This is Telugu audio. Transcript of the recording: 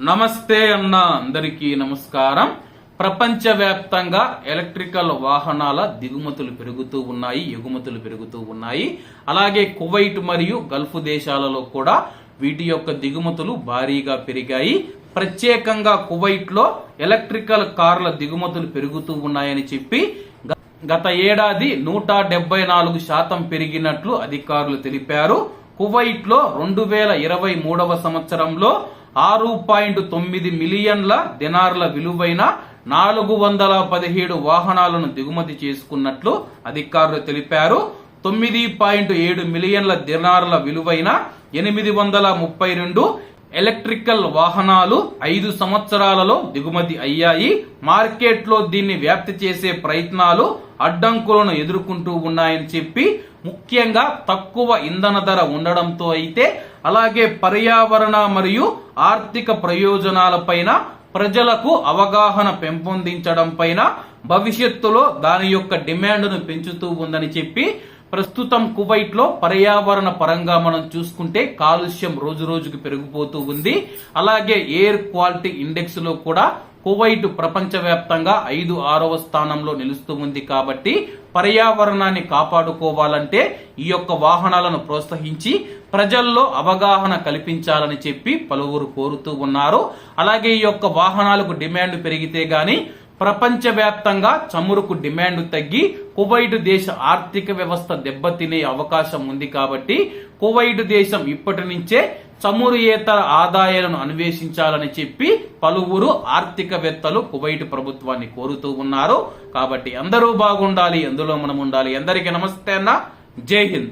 నమస్తే అన్న అందరికీ నమస్కారం. ప్రపంచవ్యాప్తంగా ఎలక్ట్రికల్ వాహనాల దిగుమతులు పెరుగుతూ ఉన్నాయి ఎగుమతులు పెరుగుతూ ఉన్నాయి. అలాగే కువైట్ మరియు గల్ఫ్ దేశాలలో కూడా వీటి యొక్క దిగుమతులు భారీగా పెరిగాయి. ప్రత్యేకంగా కువైట్లో ఎలక్ట్రికల్ కార్ల దిగుమతులు పెరుగుతూ ఉన్నాయని చెప్పి గత ఏడాది నూట డెబ్బై నాలుగు శాతం పెరిగినట్లు అధికారులు తెలిపారు. కువైట్లో రెండు వేల ఇరవై మూడవ సంవత్సరంలో ఆరు పాయింట్ తొమ్మిది మిలియన్ల దినార్ల విలువైన నాలుగు వందల పదిహేడు వాహనాలను దిగుమతి చేసుకున్నట్లు అధికారులు తెలిపారు. తొమ్మిది పాయింట్ ఏడు మిలియన్ల దినార్ల విలువైన ఎనిమిది వందల ముప్పై రెండు ఎలక్ట్రికల్ వాహనాలు ఐదు సంవత్సరాలలో దిగుమతి అయ్యాయి. మార్కెట్లో దీన్ని వ్యాప్తి చేసే ప్రయత్నాలు అడ్డంకులను ఎదుర్కొంటూ ఉన్నాయని చెప్పి ముఖ్యంగా తక్కువ ఇంధన ధర ఉండడంతో అయితే అలాగే పర్యావరణ మరియు ఆర్థిక ప్రయోజనాలపైన ప్రజలకు అవగాహన పెంపొందించడం పైన భవిష్యత్తులో దాని యొక్క డిమాండ్ను పెంచుతూ ఉందని చెప్పి ప్రస్తుతం కువైట్లో పర్యావరణ పరంగా మనం చూసుకుంటే కాలుష్యం రోజు రోజుకు పెరిగిపోతూ ఉంది. అలాగే ఎయిర్ క్వాలిటీ ఇండెక్స్లో కూడా కువైట్ ప్రపంచవ్యాప్తంగా ఐదు ఆరవ స్థానంలో నిలుస్తూ ఉంది కాబట్టి పర్యావరణాన్ని కాపాడుకోవాలంటే ఈ యొక్క వాహనాలను ప్రోత్సహించి ప్రజల్లో అవగాహన కల్పించాలని చెప్పి పలువురు కోరుతూ ఉన్నారు. అలాగే ఈ యొక్క వాహనాలకు డిమాండ్ పెరిగితే గాని ప్రపంచవ్యాప్తంగా చమురుకు డిమాండ్ తగ్గి కువైట్ దేశ ఆర్థిక వ్యవస్థ దెబ్బతినే అవకాశం ఉంది కాబట్టి కువైట్ దేశం ఇప్పటి నుంచే చమురు ఏతర ఆదాయాలను అన్వేషించాలని చెప్పి పలువురు ఆర్థికవేత్తలు కువైట్ ప్రభుత్వాన్ని కోరుతూ ఉన్నారు. కాబట్టి అందరూ బాగుండాలి అందులో మనం ఉండాలి అందరికీ నమస్తే అన్న. జై హింద్.